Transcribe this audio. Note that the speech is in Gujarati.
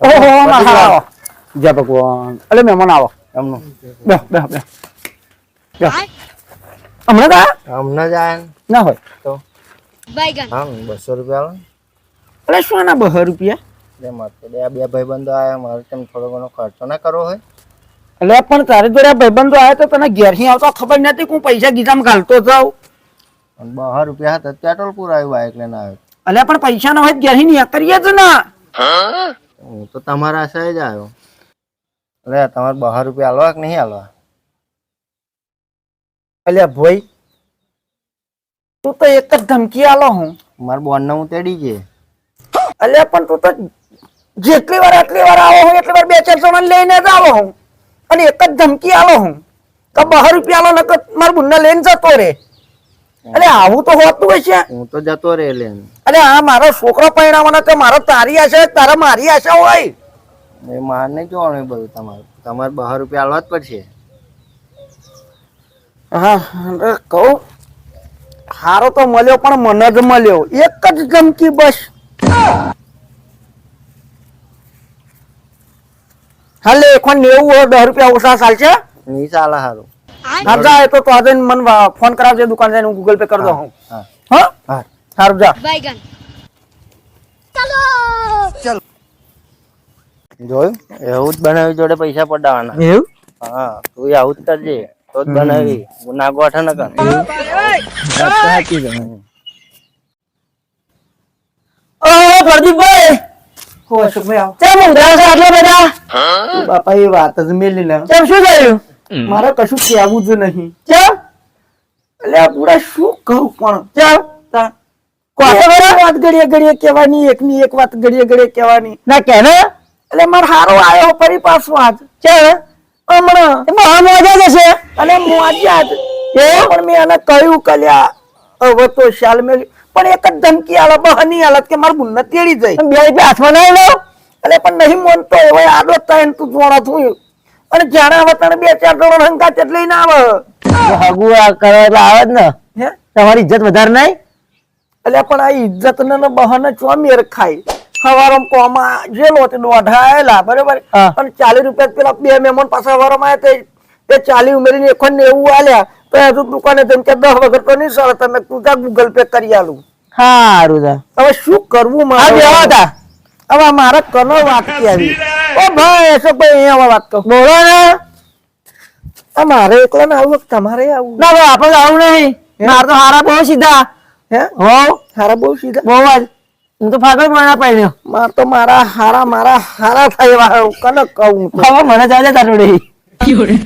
ઓહો મારા આવો જય ભગવાન અલે મહેમાન આવો એમનું બે બે બે બે હમણાં કા હમણાં જ આયા ને. ના હોય તો Baigan. હા બસો રૂપિયા આલો અલે શું ના બસો રૂપિયા મારે બે બે ભાઈબંધો આયા મારે તેમ થોડો ઘણો ખર્ચો ના કરવો હોય. એટલે પણ તારે જોડે ભાઈબંધો આવ્યા તો તને ઘેરથી આવતો ખબર નથી કે હું પૈસા ગીતામાં ઘાલતો જાઉં? અને બહાર રૂપિયા હતા પેટ્રોલ પુરાયું બાઇક લઈને આવ્યો. અલે પણ પૈસા ના હોય તો ઘેરથી નહીં કરીએ જ ને. હું તો તમારા આશાએ જ આવ્યો. એટલે તમારે બહાર રૂપિયા આલવા કે નહીં આલવા અલે ભાઈ તું તો એક જ ધમકી આલો હું. મારા બોનને હું તેડી જઈએ અલે પણ તું તો જેટલી વાર આટલી વાર આવો હું એટલી વાર બે ચાર જણા લઈને જ આવો હું. અને એક જ ધમકી આવો હું તો બહાર રૂપિયા આલો નકર મારા બુનને લઈને જતો રે અરે આવું તો હોતું હશે. હું તો જતો રે લઈને. અરે આ મારો છોકરો પરિણામનો તો મારો તારી આશા હોય, તારા મારી આશા હોય. એ માર નહીં જોવાનું બધું તમારે. તમારે બહાર રૂપિયા આલવા જ પડશે. હા કહું હારો તો મળ્યો પણ મને જ મળ્યો. એક જ ધમકી બસ. હાલે એખો નેવું હોય દસ રૂપિયા ઓછા ચાલશે? નહીં ચાલે સારું હા જા એ તો તો આજે મન ફોન કરાવજે દુકાન જઈને હું ગૂગલ પે કરી દઉં. હું હા. હા? હા. સારું ચલો. Baigan. જોયું? એવું જ બનાવી જોડે પૈસા પડાવવાના એવું? હા તું આવું જ કરજે. તો જ બનાવી. ના ગોઠ ન કર ઓ પ્રદીપભાઈ! હો અશોકભાઈ આવો કેમ ઊંઘ્યા આટલા બધા? બાપા એ વાત જ મેલી ના. કેમ શું થયું? મારે કશું કહેવું જ નહીં. કેમ એટલે આ પૂરા શું કહું પણ? કેમ વાત ઘડીએ ઘડીએ કહેવાની એક ની એક વાત ઘડીએ ઘડીએ કહેવાની. ના કે ને એટલે માર હારો આવ્યો ફરી પાછો આજ. છે હમણાં. મોજા જશે. અને મોજા જ. એ? પણ મેં એને કહ્યું કલ્યા હવે તો શાલ મેં પણ એક જ ધમકી આલે બહની હાલત કે મારું બુન તેડી જાય. બે રૂપિયા હાથમાં નહીં લો એટલે પણ નહીં મોનતો હવે આડો તાઈન તું જોડા થયું અને જાણે હવે તને બે ચાર જણો હંકા તે લઈને આવે. હગુઆ કરે એટલે આવે જ ને. તમારી ઇજ્જત વધારે નહીં? એટલે પણ આ ઇજ્જત ને બહાને ચો મેર ખાય? હવારમ કોમાં જેલો તે દોઢા આયેલા બરોબર. અને ચાલીસ રૂપિયા પેલા બે મહેમાન પાછા હવારમાં આવ્યા તે ચાલી ઉમેરીને એકોણ ને એવું આલ્યા. તો હજુ દુકાને જેમ કે દસ વગર તો નહીં સર તમે તું જા ગૂગલ પે કરી આલું. સારું તા હવે શું કરવું મારે? હવે મારે કનો વાત આવી ઓ ભાઈ એસો ભાઈ અહીંયા વાત કરો બોલો ને. આ મારે એકલા ને આવું તમારે આવું. ના ભાઈ આપણે આવું નહીં. મારે તો હારા બહુ સીધા. હે? હો? હારા બહુ સીધા? બહુ જ. હું તો ફાટો જ મણા પાડ્યો. માર તો મારા હારા મારા હારા થાય એવા કનક કહું? તો. હવે મને ચાલે તારું જોડે